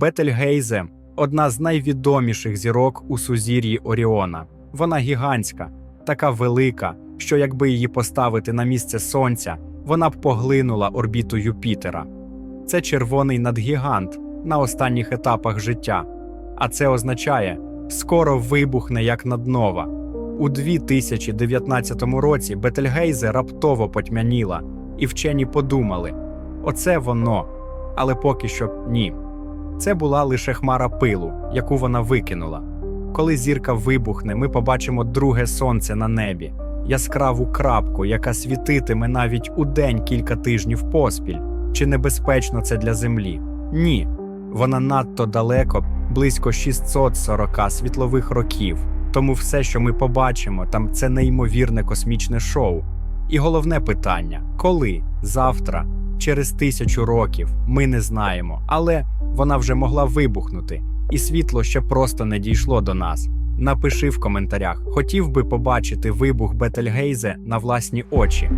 Бетельгейзе одна з найвідоміших зірок у сузір'ї Оріона. Вона гігантська, така велика, що якби її поставити на місце Сонця, вона б поглинула орбіту Юпітера. Це червоний надгігант на останніх етапах життя. А це означає, скоро вибухне як наднова. У 2019 році Бетельгейзе раптово потьмяніла, і вчені подумали: оце воно, але поки що ні. Це була лише хмара пилу, яку вона викинула. Коли зірка вибухне, ми побачимо друге сонце на небі, яскраву крапку, яка світитиме навіть у день кілька тижнів поспіль. Чи небезпечно це для Землі? Ні. Вона надто далеко, близько 640 світлових років. Тому все, що ми побачимо, там це неймовірне космічне шоу. І головне питання: коли? Завтра, через тисячу років, ми не знаємо, але вона вже могла вибухнути, і світло ще просто не дійшло до нас. Напиши в коментарях, хотів би побачити вибух Бетельгейзе на власні очі.